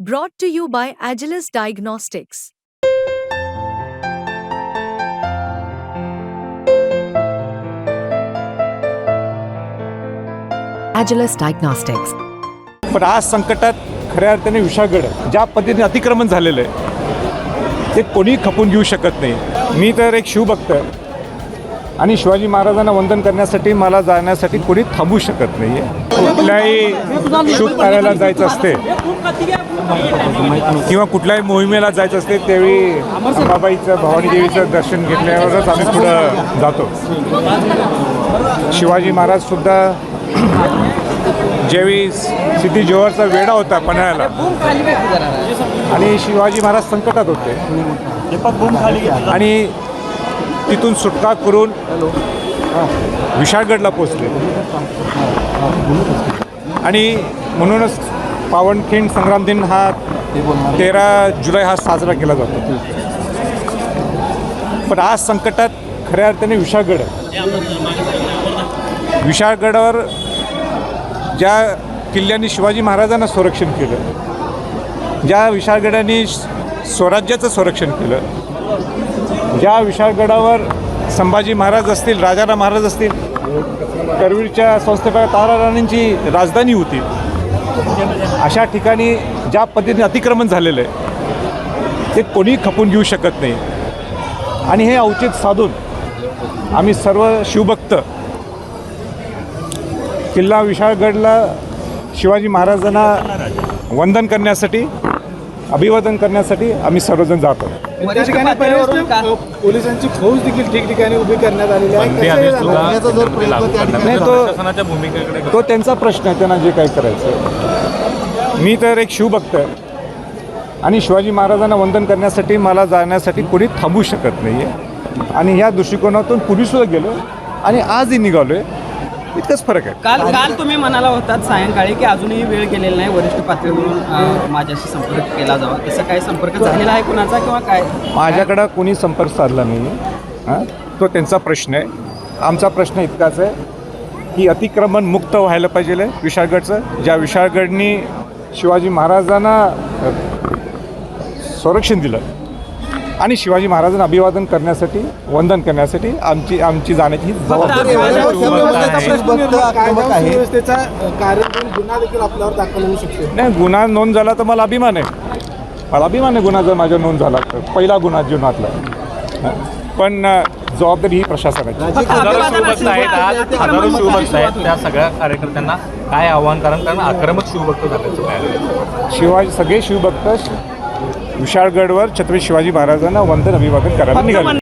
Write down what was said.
Brought to you by Agilus Diagnostics. Agilus Diagnostics. पण आज संकटात खऱ्या अर्थाने विशागड ज्या पद्धतीने अतिक्रमण झालेलं आहे ते कोणी खपून घेऊ शकत नाही मी तर एक शिवभक्त आहे. आणि शिवाजी महाराजांना वंदन करण्यासाठी मला जाण्यासाठी कोणी थांबू शकत नाही आहे कुठल्याही शुभ कार्याला जायचं असते किंवा कुठल्याही मोहिमेला जायचं असते त्यावेळी अंबाबाईचं भवानी देवीचं दर्शन घेतल्यावरच आम्ही पुढं जातो. शिवाजी महाराजसुद्धा ज्यावेळी सिद्धी जोहरचा वेढा होता पन्हाळ्याला आणि शिवाजी महाराज संकटात होते. आणि तिथून सुटका करून विशाळगडला पोचले आणि म्हणूनच पावनखिंड संग्राम दिन हा तेरा जुलै हा साजरा केला जातो. पण आज संकटात खऱ्या अर्थाने विशाळगड. विशाळगडावर ज्या किल्ल्यांनी शिवाजी महाराजांना संरक्षण केलं ज्या विशाळगडाने स्वराज्याचं संरक्षण केलं ज्या विशाळगडावर संभाजी महाराज असतील राजाराम महाराज असतील करवीरच्या संस्थापक तारा राणींची राजधानी होती. अशा ठिकाणी ज्या पद्धतीने अतिक्रमण झालेलं आहे ते कोणी खपून घेऊ शकत नाही. आणि हे औचित साधून आम्ही सर्व शिवभक्त किल्ला विशाळगडला शिवाजी महाराजांना वंदन करण्यासाठी अभिवादन करण्यासाठी आम्ही सर्वजण जातो त्या ठिकाणी पर्यटन पोलिसांची फौज देखील ठिकठिकाणी उभी करण्यात आलेली आहे? नाही तो तो त्यांचा प्रश्न आहे त्यांना जे काही करायचं मी तर एक शिवभक्त आहे. आणि शिवाजी महाराजांना वंदन करण्यासाठी मला जाण्यासाठी कोणी थांबू शकत नाही आहे आणि ह्या दृष्टिकोनातून पूर्वीसुद्धा गेलो. आणि आजही निघालो आहे इतकंच फरक आहे. काल काल तुम्ही म्हणाला होतात सायंकाळी की अजूनही वेळ गेलेला नाही वरिष्ठ पातळीवरून माझ्याशी संपर्क केला जावा. तसा काही संपर्क झालेला आहे कुणाचा किंवा काय? माझ्याकडं कोणी संपर्क साधला नाही हां? तो त्यांचा प्रश्न आहे. आमचा प्रश्न इतकाच आहे की अतिक्रमण मुक्त व्हायला पाहिजे विशाळगडचं. ज्या विशाळगडनी शिवाजी महाराजांना संरक्षण दिलं आणि शिवाजी महाराजांना अभिवादन करण्यासाठी वंदन करण्यासाठी आमची आमची जाण्याची ही जबाबदारी नाही गुन्हा नोंद झाला तर मला अभिमान आहे. मला अभिमान आहे गुन्हा जर माझ्या नोंद झाला तर. पहिला गुन्हा जीवनातला. पण जबाबदारी ही प्रशासनाची हजारो शिवभक्त आहेत आज हजारो शिवभक्त आहेत त्या सगळ्या कार्यकर्त्यांना काय आव्हान? कारण कारण आक्रमक शिवभक्त झाल्याचं शिवाजी सगळे शिवभक्त विशाळगडवर छत्रपती शिवाजी महाराजांना वंदन अभिवादन करायला निघाले.